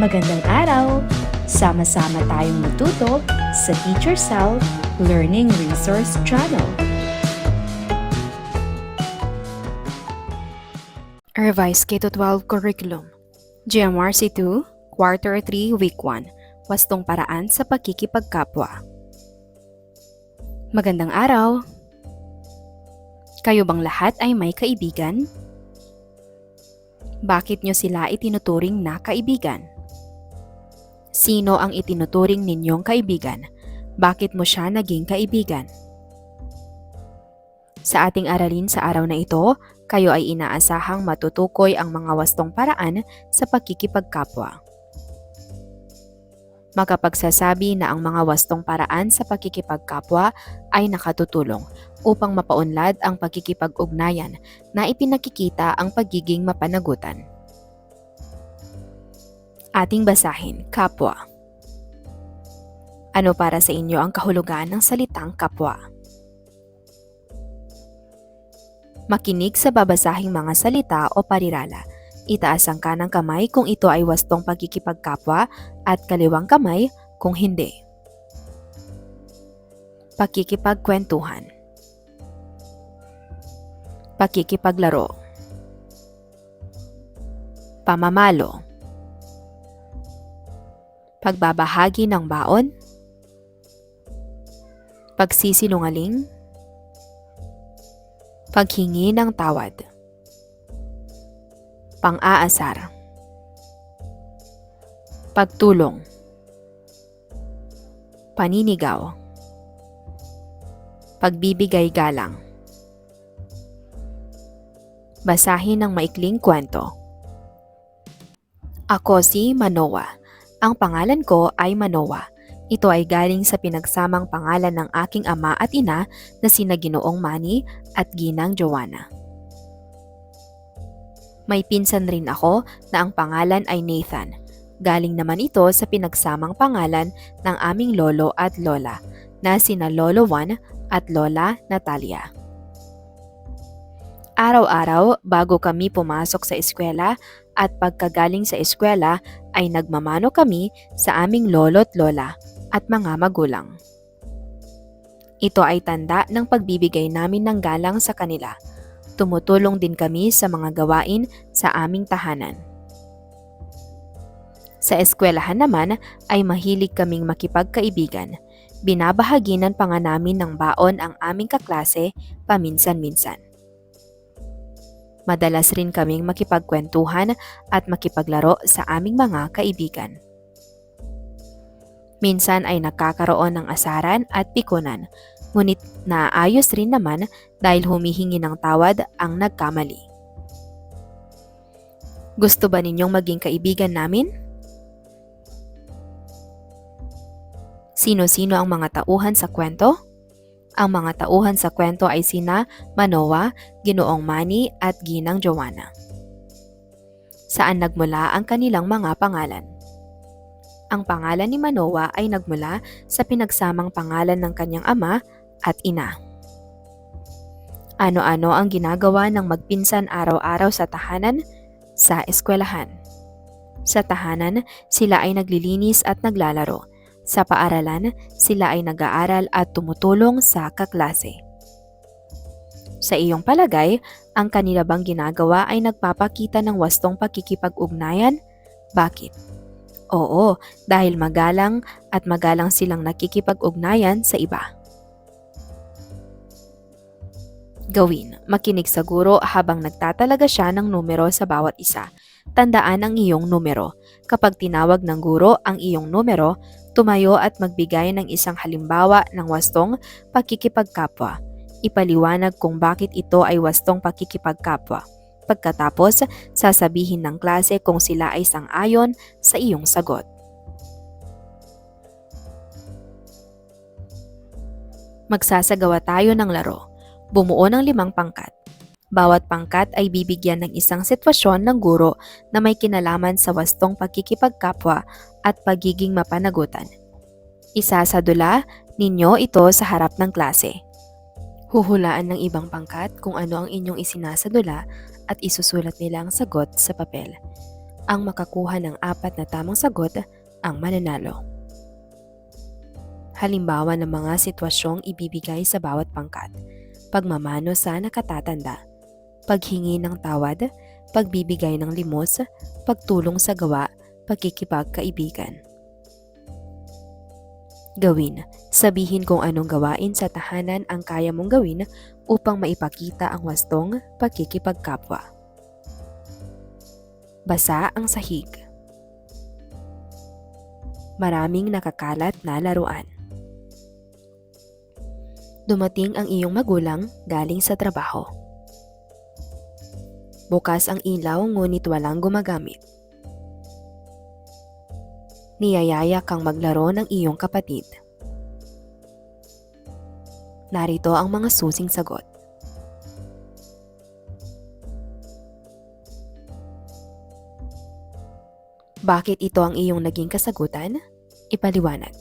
Magandang araw! Sama-sama tayong matuto sa Teacher Sal Learning Resource Channel. Revised K-12 Curriculum GMRC 2, Quarter 3, Week 1 Wastong Paraan sa Pagkikipagkapwa Magandang araw! Kayo bang lahat ay may kaibigan? Bakit nyo sila itinuturing na kaibigan? Sino ang itinuturing ninyong kaibigan? Bakit mo siya naging kaibigan? Sa ating aralin sa araw na ito, kayo ay inaasahang matutukoy ang mga wastong paraan sa pagkikipagkapwa. Makapagsasabi na ang mga wastong paraan sa pagkikipagkapwa ay nakatutulong upang mapaunlad ang pagkikipag-ugnayan na ipinakikita ang pagiging mapanagutan. Ating basahin, kapwa. Ano para sa inyo ang kahulugan ng salitang kapwa? Makinig sa babasahing mga salita o parirala. Itaas ang kanang kamay kung ito ay wastong pagkikipagkapwa at kaliwang kamay kung hindi. Pakikipagkwentuhan Pakikipaglaro Pamamalo Pagbabahagi ng baon. Pagsisinungaling. Paghingi ng tawad. Pang-aasar. Pagtulong. Paninigaw. Pagbibigay galang. Basahin ng maikling kwento. Ako si Manoa. Ang pangalan ko ay Manoa. Ito ay galing sa pinagsamang pangalan ng aking ama at ina na sina Ginoong Manny at Ginang Joanna. May pinsan rin ako na ang pangalan ay Nathan. Galing naman ito sa pinagsamang pangalan ng aming lolo at lola na sina Lolo Juan at Lola Natalia. Araw-araw bago kami pumasok sa eskwela at pagkagaling sa eskwela ay nagmamano kami sa aming lolo't lola at mga magulang. Ito ay tanda ng pagbibigay namin ng galang sa kanila. Tumutulong din kami sa mga gawain sa aming tahanan. Sa eskwelahan naman ay mahilig kaming makipagkaibigan. Binabahaginan pa nga namin ng baon ang aming kaklase paminsan-minsan. Madalas rin kaming makipagkwentuhan at makipaglaro sa aming mga kaibigan. Minsan ay nakakaroon ng asaran at pikunan, ngunit naayos rin naman dahil humihingi ng tawad ang nagkamali. Gusto ba ninyong maging kaibigan namin? Sino-sino ang mga tauhan sa kwento? Ang mga tauhan sa kwento ay sina Manoa, Ginoong Mani at Ginang Joanna. Saan nagmula ang kanilang mga pangalan? Ang pangalan ni Manoa ay nagmula sa pinagsamang pangalan ng kanyang ama at ina. Ano-ano ang ginagawa ng magpinsan araw-araw sa tahanan? Sa eskwelahan. Sa tahanan, sila ay naglilinis at naglalaro. Sa paaralan, sila ay nag-aaral at tumutulong sa kaklase. Sa iyong palagay, ang kanila bang ginagawa ay nagpapakita ng wastong pakikipag-ugnayan? Bakit? Oo, dahil magalang at magalang silang nakikipag-ugnayan sa iba. Gawin, makinig sa guro habang nagtatalaga siya ng numero sa bawat isa. Tandaan ang iyong numero. Kapag tinawag ng guro ang iyong numero, tumayo at magbigay ng isang halimbawa ng wastong pakikipagkapwa. Ipaliwanag kung bakit ito ay wastong pakikipagkapwa. Pagkatapos, sasabihin ng klase kung sila ay sang-ayon sa iyong sagot. Magsasagawa tayo ng laro. Bumuo ng limang pangkat. Bawat pangkat ay bibigyan ng isang sitwasyon ng guro na may kinalaman sa wastong pagkikipagkapwa at pagiging mapanagutan. Isasadula ninyo ito sa harap ng klase. Huhulaan ng ibang pangkat kung ano ang inyong isinasadula at isusulat nila ang sagot sa papel. Ang makakuha ng apat na tamang sagot ang mananalo. Halimbawa ng mga sitwasyong ibibigay sa bawat pangkat. Pagmamano sa nakatatanda. Paghingi ng tawad. Pagbibigay ng limos. Pagtulong sa gawa. Pagkikipagkaibigan. Gawin. Sabihin kung anong gawain sa tahanan ang kaya mong gawin upang maipakita ang wastong pagkikipagkapwa. Basa ang sahig. Maraming nakakalat na laruan. Dumating ang iyong magulang galing sa trabaho. Bukas ang ilaw ngunit walang gumagamit. Niyayaya kang maglaro ng iyong kapatid. Narito ang mga susing sagot. Bakit ito ang iyong naging kasagutan? Ipaliwanag.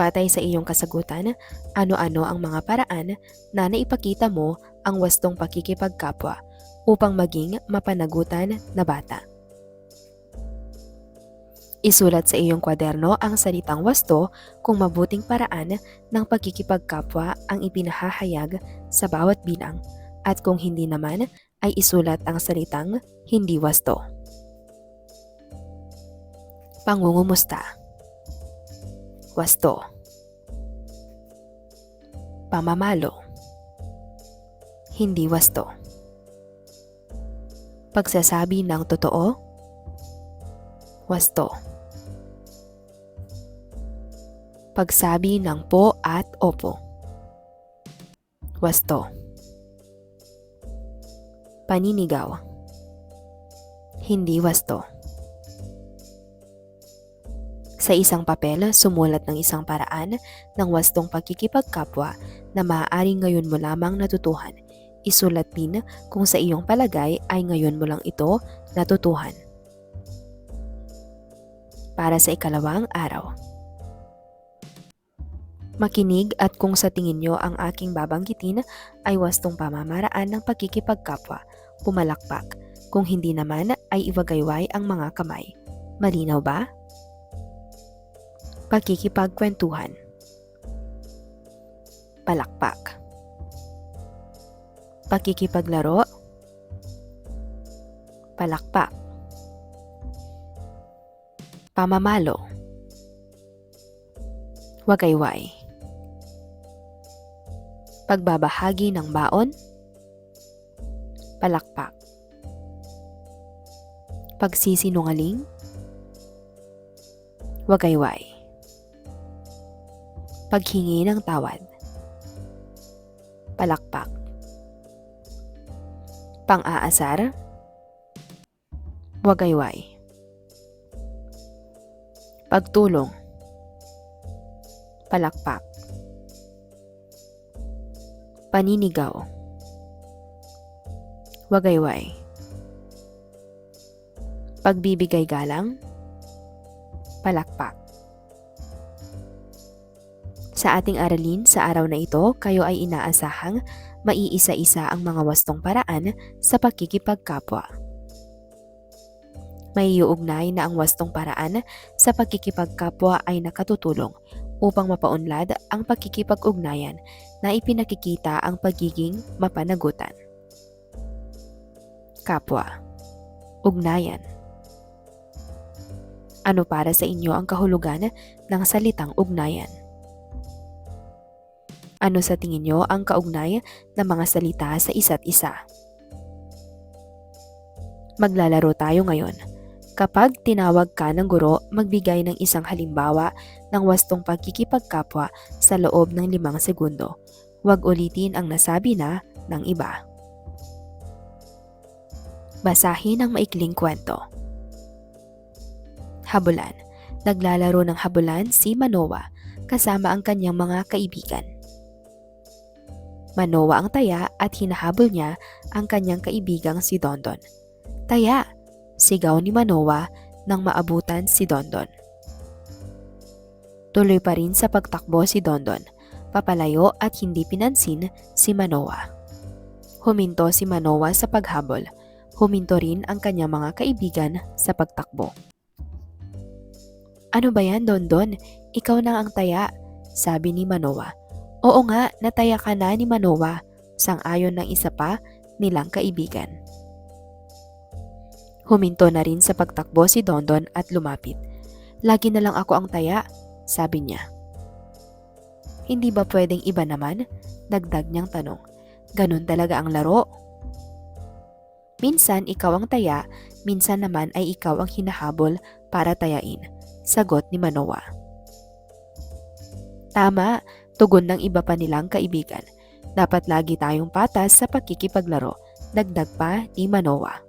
Batay sa iyong kasagutan, ano-ano ang mga paraan na naipakita mo ang wastong pakikipagkapwa upang maging mapanagutan na bata. Isulat sa iyong kwaderno ang salitang wasto kung mabuting paraan ng pagkikipagkapwa ang ipinahahayag sa bawat bilang. At kung hindi naman ay isulat ang salitang hindi wasto. Pangungumusta. Wasto. Pamamalo. Hindi wasto. Pagsasabi ng totoo. Wasto Pagsabi ng po at opo Wasto Paninigaw Hindi wasto sa isang papel, sumulat ng isang paraan ng wastong pagkikipagkapwa na maaaring ngayon mo lamang natutuhan. Isulat din kung sa iyong palagay ay ngayon mo lang ito natutuhan. Para sa ikalawang araw. Makinig at kung sa tingin nyo ang aking babanggitin ay wastong pamamaraan ng pagkikipagkapwa, pumalakpak. Kung hindi naman ay iwagayway ang mga kamay. Malinaw ba? Pagkikipagkwentuhan. Palakpak. Pagkikipaglaro. Palakpak. Pamamalo. Wagayway. Pagbabahagi ng baon. Palakpak. Pagsisinungaling. Wagayway paghingi ng tawad. Palakpak. Pang-aasar. Wagayway. Pagtulong. Palakpak. Paninigaw. Wagayway. Pagbibigay galang. Palakpak. Sa ating aralin sa araw na ito, kayo ay inaasahang maiisa-isa ang mga wastong paraan sa pagkikipagkapwa. May iuugnay na ang wastong paraan sa pagkikipagkapwa ay nakatutulong upang mapaunlad ang pagkikipag-ugnayan na ipinakikita ang pagiging mapanagutan. Kapwa Ugnayan Ano para sa inyo ang kahulugan ng salitang ugnayan? Ano sa tingin nyo ang kaugnay ng mga salita sa isa't isa? Maglalaro tayo ngayon. Kapag tinawag ka ng guro, magbigay ng isang halimbawa ng wastong pagkikipagkapwa sa loob ng limang segundo. Huwag ulitin ang nasabi na ng iba. Basahin ang maikling kwento. Habulan. Naglalaro ng habulan si Manoa kasama ang kanyang mga kaibigan. Manoa ang taya at hinahabol niya ang kanyang kaibigang si Dondon. Taya! Sigaw ni Manoa nang maabutan si Dondon. Tuloy pa rin sa pagtakbo si Dondon, papalayo at hindi pinansin si Manoa. Huminto si Manoa sa paghabol. Huminto rin ang kanyang mga kaibigan sa pagtakbo. Ano ba yan, Dondon? Ikaw na ang taya, sabi ni Manoa. Oo nga, nataya ka na ni Manoa, sang-ayon ng isa pa nilang kaibigan. Huminto na rin sa pagtakbo si Dondon at lumapit. Lagi na lang ako ang taya, sabi niya. Hindi ba pwedeng iba naman? Dagdag niyang tanong. Ganun talaga ang laro. Minsan ikaw ang taya, minsan naman ay ikaw ang hinahabol para tayain. Sagot ni Manoa. Tama, tugon ng iba pa nilang kaibigan. Dapat lagi tayong patas sa pakikipaglaro. Dagdag pa ni Manoa.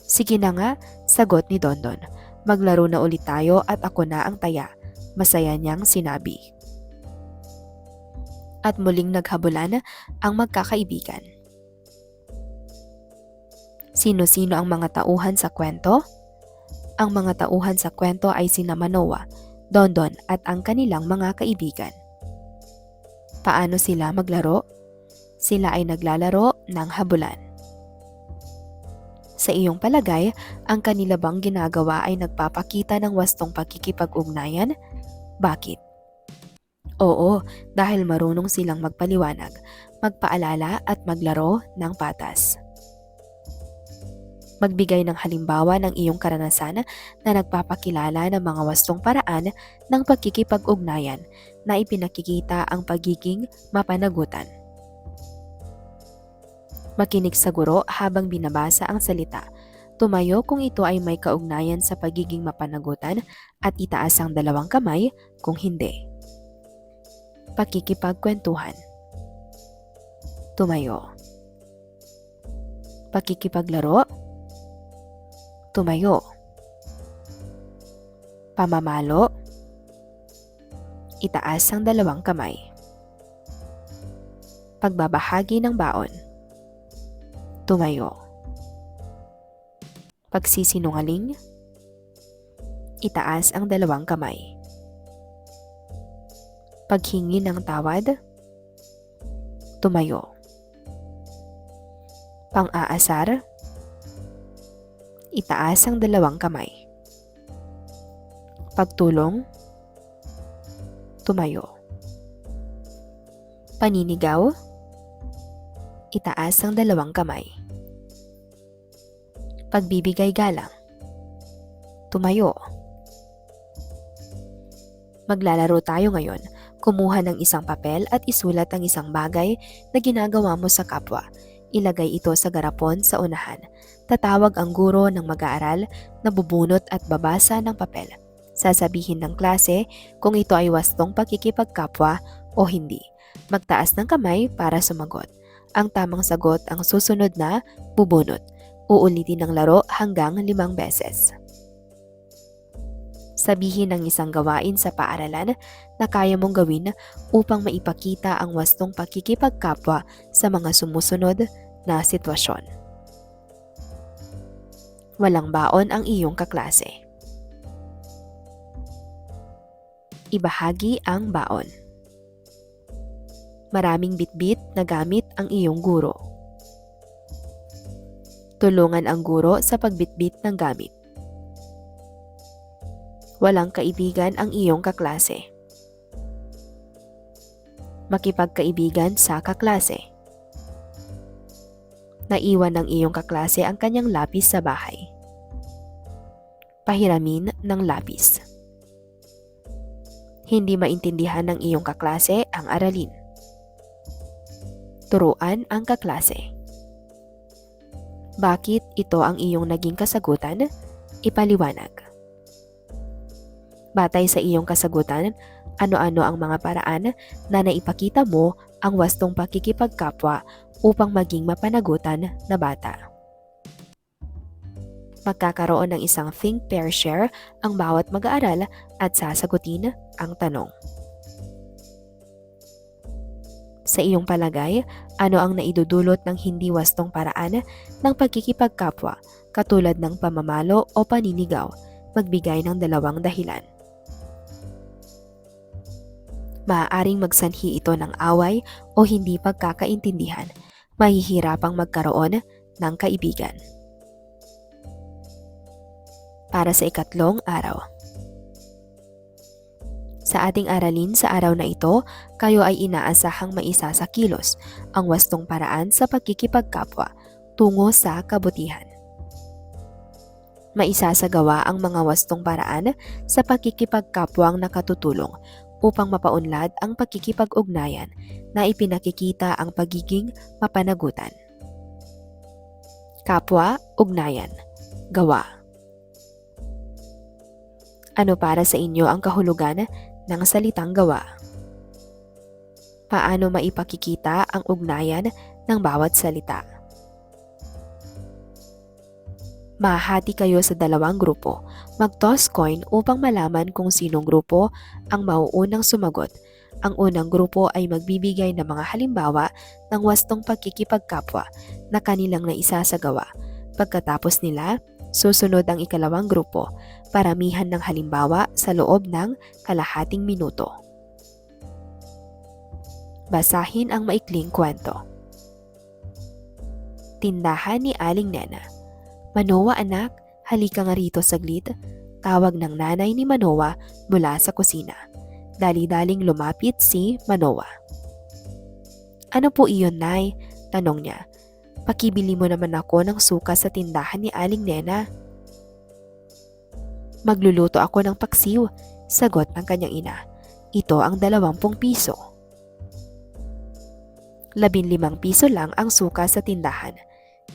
Sige na nga, sagot ni Dondon. Maglaro na ulit tayo at ako na ang taya. Masaya niyang sinabi. At muling naghabulan ang magkakaibigan. Sino-sino ang mga tauhan sa kwento? Ang mga tauhan sa kwento ay sina Manoa, Dondon at ang kanilang mga kaibigan. Paano sila maglaro? Sila ay naglalaro ng habulan. Sa iyong palagay, ang kanila bang ginagawa ay nagpapakita ng wastong pagkikipag-ugnayan? Bakit? Oo, dahil marunong silang magpaliwanag, magpaalala at maglaro ng patas. Magbigay ng halimbawa ng iyong karanasan na nagpapakilala ng mga wastong paraan ng pagkikipag-ugnayan na ipinakikita ang pagiging mapanagutan. Makinig sa guro habang binabasa ang salita. Tumayo kung ito ay may kaugnayan sa pagiging mapanagutan at itaas ang dalawang kamay kung hindi. Pakikipagkwentuhan. Tumayo. Pakikipaglaro. Tumayo. Pamamalo. Itaas ang dalawang kamay. Pagbabahagi ng baon. Tumayo. Pagsisinungaling. Itaas ang dalawang kamay. Paghingi ng tawad. Tumayo. Pang-aasar. Itaas ang dalawang kamay. Pagtulong. Tumayo. Paninigaw. Itaas ang dalawang kamay. Pagbibigay galang. Tumayo. Maglalaro tayo ngayon. Kumuha ng isang papel at isulat ang isang bagay na ginagawa mo sa kapwa. Ilagay ito sa garapon sa unahan. Tatawag ang guro ng mag-aaral na bubunot at babasa ng papel. Sasabihin ng klase kung ito ay wastong pagkikipagkapwa o hindi. Magtaas ng kamay para sumagot. Ang tamang sagot ang susunod na bubunot. Uulitin ng laro hanggang limang beses. Sabihin ng isang gawain sa paaralan na kaya mong gawin upang maipakita ang wastong pakikipagkapwa sa mga sumusunod na sitwasyon. Walang baon ang iyong kaklase. Ibahagi ang baon. Maraming bitbit na gamit ang iyong guro. Tulungan ang guro sa pagbitbit ng gamit. Walang kaibigan ang iyong kaklase. Makipagkaibigan sa kaklase. Naiwan ng iyong kaklase ang kanyang lapis sa bahay. Pahiramin ng lapis. Hindi maintindihan ng iyong kaklase ang aralin. Turuan ang kaklase. Bakit ito ang iyong naging kasagutan? Ipaliwanag. Batay sa iyong kasagutan, ano-ano ang mga paraan na naipakita mo ang wastong pakikipagkapwa upang maging mapanagutan na bata. Magkakaroon ng isang think, pair, share ang bawat mag-aaral at sasagutin ang tanong. Sa iyong palagay, ano ang naidudulot ng hindi wastong paraan ng pagkikipagkapwa katulad ng pamamalo o paninigaw, magbigay ng dalawang dahilan. Maaaring magsanhi ito ng away o hindi pagkakaintindihan, mahihirapang magkaroon ng kaibigan. Para sa ikatlong araw. Sa ating aralin sa araw na ito, kayo ay inaasahang maisa sa kilos ang wastong paraan sa pagkikipagkapwa tungo sa kabutihan. Maisasagawa ang mga wastong paraan sa pagkikipagkapwang nakatutulong upang mapaunlad ang pagkikipag-ugnayan na ipinakikita ang pagiging mapanagutan. Kapwa, ugnayan, gawa. Ano para sa inyo ang kahulugan ng salitang gawa? Paano maipakikita ang ugnayan ng bawat salita? Mahati kayo sa dalawang grupo. Mag-toss coin upang malaman kung sinong grupo ang mauunang sumagot. Ang unang grupo ay magbibigay ng mga halimbawa ng wastong pagkikipagkapwa na kanilang naisasagawa. Pagkatapos nila, susunod ang ikalawang grupo, paramihan ng halimbawa sa loob ng kalahating minuto. Basahin ang maikling kwento. Tindahan ni Aling Nena Manoa anak, halika nga rito saglit. Tawag ng nanay ni Manoa mula sa kusina. Dali-daling lumapit si Manoa. Ano po iyon, Nay? Tanong niya. Pakibili mo naman ako ng suka sa tindahan ni Aling Nena. Magluluto ako ng paksiw, sagot ng kanyang ina. Ito ang dalawampung piso. Labinlimang piso lang ang suka sa tindahan.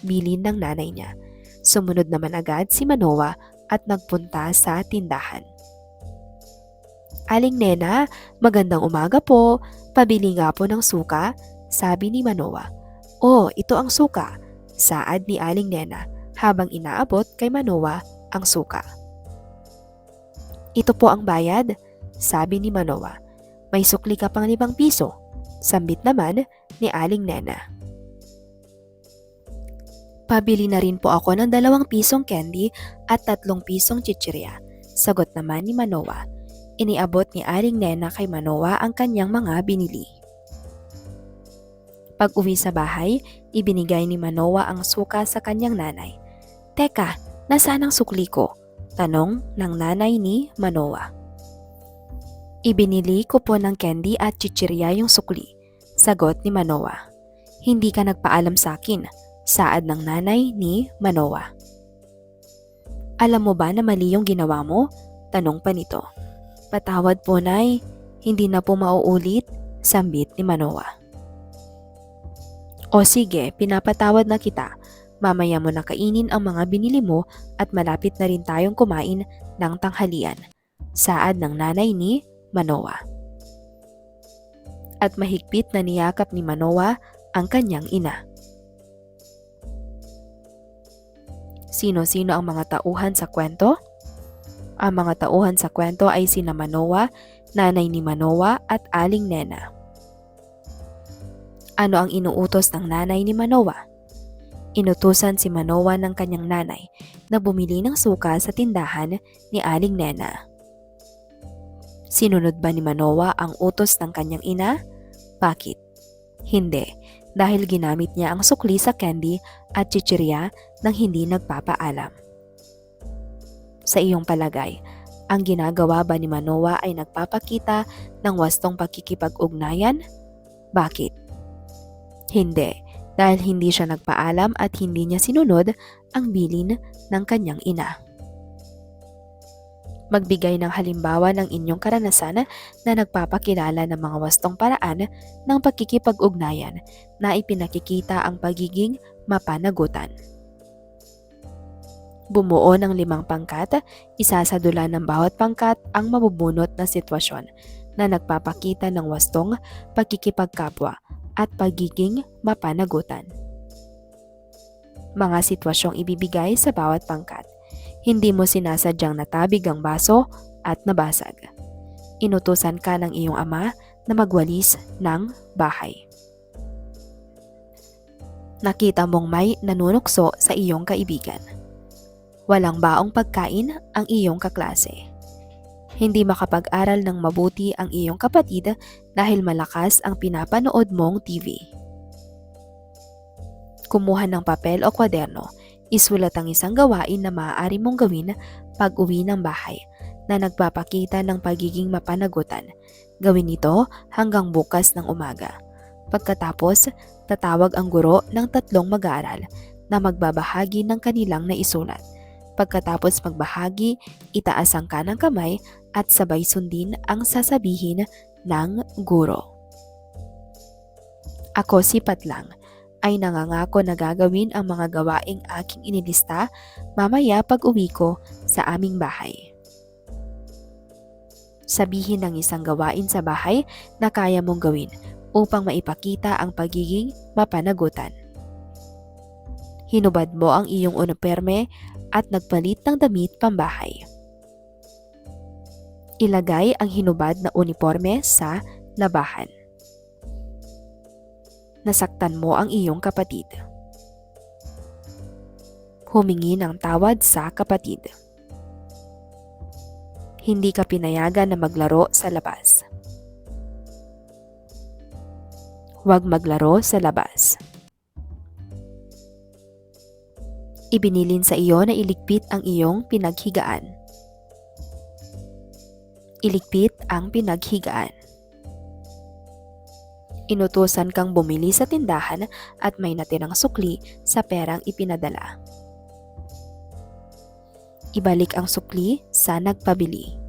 Bilin ng nanay niya. Sumunod naman agad si Manoa at nagpunta sa tindahan. Aling Nena, magandang umaga po. Pabili nga po ng suka, sabi ni Manoa. Oh, ito ang suka, saad ni Aling Nena habang inaabot kay Manoa ang suka. Ito po ang bayad, sabi ni Manoa. May sukli ka pang limang piso, sambit naman ni Aling Nena. Pabili na rin po ako ng dalawang pisong candy at tatlong pisong chichirya. Sagot naman ni Manoa. Iniabot ni Aling Nena kay Manoa ang kanyang mga binili. Pag uwi sa bahay, ibinigay ni Manoa ang suka sa kanyang nanay. Teka, nasaan ang sukli ko? Tanong ng nanay ni Manoa. Ibinili ko po ng candy at chichirya yung sukli. Sagot ni Manoa. Hindi ka nagpaalam sa akin saad ng nanay ni Manoa. Alam mo ba na mali yung ginawa mo? Tanong pa nito. Patawad po, Nay. Hindi na po mauulit, sambit ni Manoa. O sige, pinapatawad na kita. Mamaya mo na kainin ang mga binili mo at malapit na rin tayong kumain ng tanghalian. Saad ng nanay ni Manoa. At mahigpit na niyakap ni Manoa ang kanyang ina. Sino-sino ang mga tauhan sa kwento? Ang mga tauhan sa kwento ay sina Manoa, nanay ni Manoa at aling Nena. Ano ang inuutos ng nanay ni Manoa? Inutusan si Manoa ng kanyang nanay na bumili ng suka sa tindahan ni Aling Nena. Sinunod ba ni Manoa ang utos ng kanyang ina? Bakit? Hindi, dahil ginamit niya ang sukli sa candy at chichirya nang hindi nagpapaalam. Sa iyong palagay, ang ginagawa ba ni Manoa ay nagpapakita ng wastong pakikipag-ugnayan? Bakit? Hindi, dahil hindi siya nagpaalam at hindi niya sinunod ang bilin ng kanyang ina. Magbigay ng halimbawa ng inyong karanasan na nagpapakilala ng mga wastong paraan ng pagkikipag-ugnayan na ipinakikita ang pagiging mapanagutan. Bumuo ng limang pangkat, isasadula ng bawat pangkat ang mabubunot na sitwasyon na nagpapakita ng wastong pagkikipagkapwa at pagiging mapanagutan. Mga sitwasyong ibibigay sa bawat pangkat hindi mo sinasadyang natabig ang baso at nabasag. Inutusan ka ng iyong ama na magwalis ng bahay. Nakita mong may nanunukso sa iyong kaibigan. Walang baong pagkain ang iyong kaklase. Hindi makapag-aral ng mabuti ang iyong kapatid dahil malakas ang pinapanood mong TV. Kumuha ng papel o kwaderno. Isulat ang isang gawain na maaari mong gawin pag uwi ng bahay na nagpapakita ng pagiging mapanagutan. Gawin ito hanggang bukas ng umaga. Pagkatapos, tatawag ang guro ng tatlong mag-aaral na magbabahagi ng kanilang naisulat. Pagkatapos magbahagi, itaas ang kanang kamay at sabay sundin ang sasabihin ng guro. Ako sipat lang ay nangangako na gagawin ang mga gawaing aking inilista mamaya pag uwi ko sa aming bahay. Sabihin ng isang gawain sa bahay na kaya mong gawin upang maipakita ang pagiging mapanagutan. Hinubad mo ang iyong uniperme at nagpalit ng damit pambahay. Ilagay ang hinubad na uniforme sa labahan. Nasaktan mo ang iyong kapatid. Humingi ng tawad sa kapatid. Hindi ka pinayagan na maglaro sa labas. Huwag maglaro sa labas. Ibinilin sa iyo na iligpit ang iyong pinaghigaan. Iligpit ang pinaghigaan. Inutusan kang bumili sa tindahan at may natirang sukli sa perang ipinadala. Ibalik ang sukli sa nagpabili.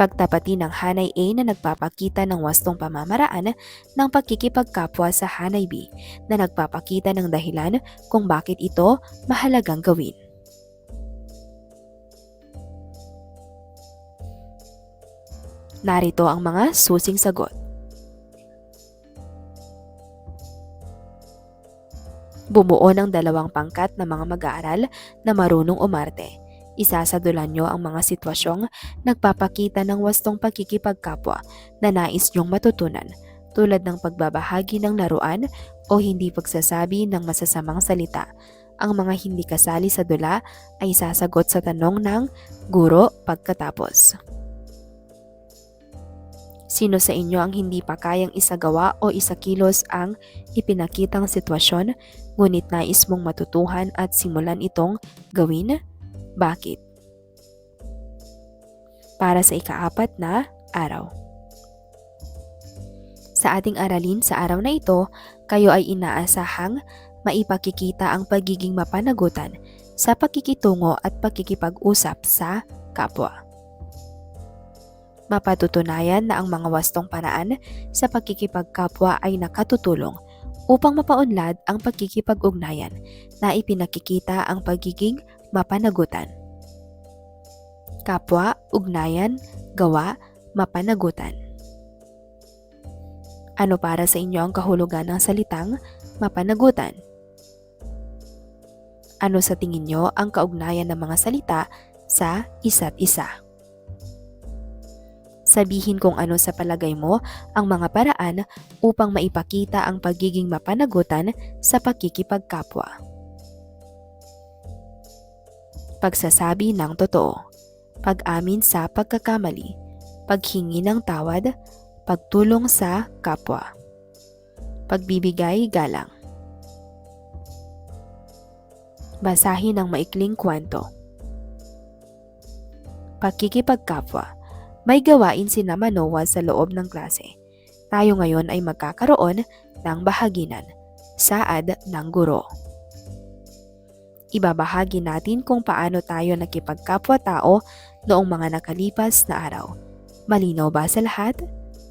Pagtapati ng Hanay A na nagpapakita ng wastong pamamaraan ng pagkikipagkapwa sa Hanay B na nagpapakita ng dahilan kung bakit ito mahalagang gawin. Narito ang mga susing sagot. Bumuo ng dalawang pangkat na mga mag-aaral na marunong umarte. Isasadulan nyo ang mga sitwasyong nagpapakita ng wastong pagkikipagkapwa na nais nyong matutunan tulad ng pagbabahagi ng laruan o hindi pagsasabi ng masasamang salita. Ang mga hindi kasali sa dula ay sasagot sa tanong ng guro pagkatapos. Sino sa inyo ang hindi pa kayang isagawa o isakilos ang ipinakitang sitwasyon ngunit nais mong matutuhan at simulan itong gawin? Bakit? Para sa ikaapat na araw. Sa ating aralin sa araw na ito, kayo ay inaasahang maipakikita ang pagiging mapanagutan sa pakikitungo at pakikipag-usap sa kapwa. Mapatutunayan na ang mga wastong paraan sa pakikipagkapwa ay nakatutulong upang mapaunlad ang pagkikipag-ugnayan na ipinakikita ang pagiging mapanagutan. Kapwa, ugnayan, gawa, mapanagutan. Ano para sa inyo ang kahulugan ng salitang mapanagutan? Ano sa tingin nyo ang kaugnayan ng mga salita sa isa't isa? Sabihin kung ano sa palagay mo ang mga paraan upang maipakita ang pagiging mapanagutan sa pakikipagkapwa. Pagsasabi ng totoo, pag-amin sa pagkakamali, paghingi ng tawad, pagtulong sa kapwa, pagbibigay galang. Basahin ang maikling kwento. Pakikipagkapwa may gawain si Manoa sa loob ng klase. Tayo ngayon ay magkakaroon ng bahaginan, saad ng guro. Ibabahagi natin kung paano tayo nakipagkapwa-tao noong mga nakalipas na araw. Malinaw ba sa lahat?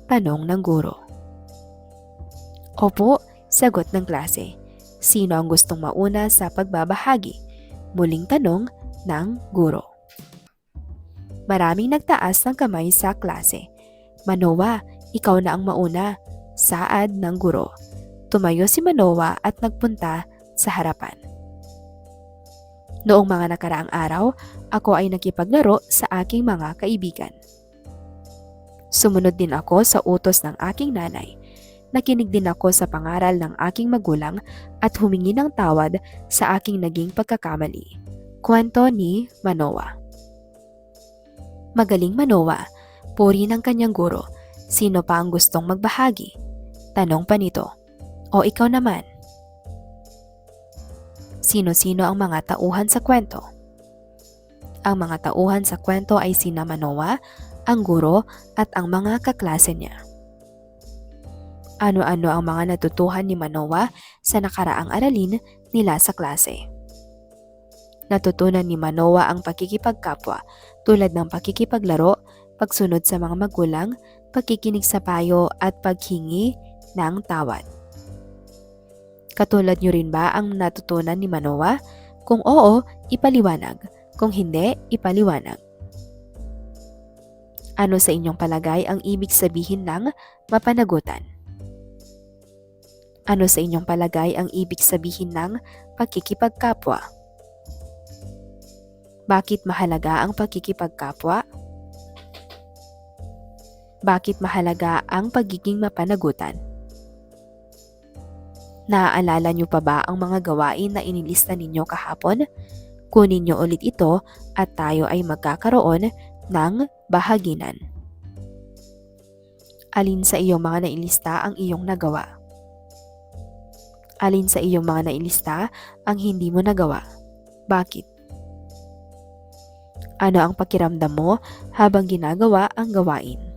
Tanong ng guro. Opo, sagot ng klase. Sino ang gustong mauna sa pagbabahagi? Muling tanong ng guro. Maraming nagtaas ng kamay sa klase. Manoa, ikaw na ang mauna. Saad ng guro. Tumayo si Manoa at nagpunta sa harapan. Noong mga nakaraang araw, ako ay nakipaglaro sa aking mga kaibigan. Sumunod din ako sa utos ng aking nanay. Nakinig din ako sa pangaral ng aking magulang at humingi ng tawad sa aking naging pagkakamali. Kwento ni Manoa. Magaling Manoa, puri ng kanyang guro. Sino pa ang gustong magbahagi? Tanong pa nito. O ikaw naman? Sino-sino ang mga tauhan sa kwento? Ang mga tauhan sa kwento ay sina Manoa, ang guro at ang mga kaklase niya. Ano-ano ang mga natutuhan ni Manoa sa nakaraang aralin nila sa klase? Natutunan ni Manoa ang pakikipagkapwa tulad ng pakikipaglaro, pagsunod sa mga magulang, pagkikinig sa payo at paghingi ng tawad. Katulad nyo rin ba ang natutunan ni Manoa? Kung oo, ipaliwanag. Kung hindi, ipaliwanag. Ano sa inyong palagay ang ibig sabihin ng mapanagutan? Ano sa inyong palagay ang ibig sabihin ng pagkikipagkapwa? Bakit mahalaga ang pagkikipagkapwa? Bakit mahalaga ang pagiging mapanagutan? Naaalala niyo pa ba ang mga gawain na inilista ninyo kahapon? Kunin niyo ulit ito at tayo ay magkakaroon ng bahaginan. Alin sa iyong mga nailista ang iyong nagawa? Alin sa iyong mga nailista ang hindi mo nagawa? Bakit? Ano ang pakiramdam mo habang ginagawa ang gawain?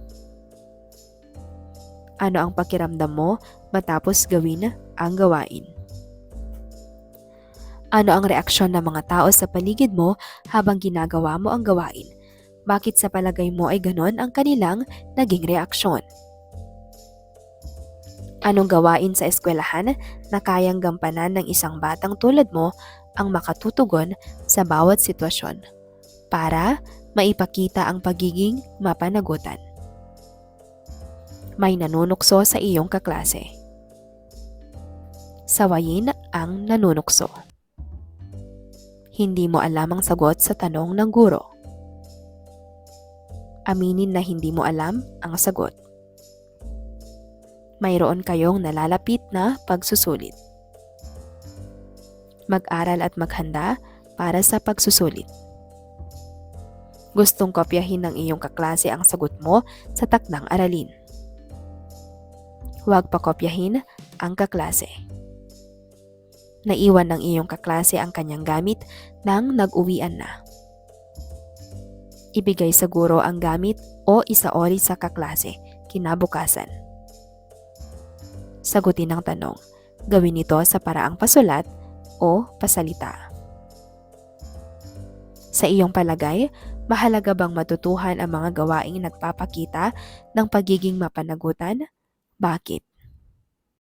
Ano ang pakiramdam mo matapos gawin ang gawain? Ano ang reaksyon ng mga tao sa paligid mo habang ginagawa mo ang gawain? Bakit sa palagay mo ay ganon ang kanilang naging reaksyon? Anong gawain sa eskwelahan na kayang gampanan ng isang batang tulad mo ang makatutugon sa bawat sitwasyon para maipakita ang pagiging mapanagutan? May nanunukso sa iyong kaklase. Sawayin ang nanunukso. Hindi mo alam ang sagot sa tanong ng guro. Aminin na hindi mo alam ang sagot. Mayroon kayong nalalapit na pagsusulit. Mag-aral at maghanda para sa pagsusulit. Gustong kopyahin ng iyong kaklase ang sagot mo sa takdang aralin. Huwag pakopyahin ang kaklase. Naiwan ng iyong kaklase ang kanyang gamit nang nag-uwian na. Ibigay sa guro ang gamit o isaori sa kaklase kinabukasan. Sagutin ang tanong. Gawin ito sa paraang pasulat o pasalita. Sa iyong palagay, mahalaga bang matutuhan ang mga gawaing nagpapakita ng pagiging mapanagutan? Bakit?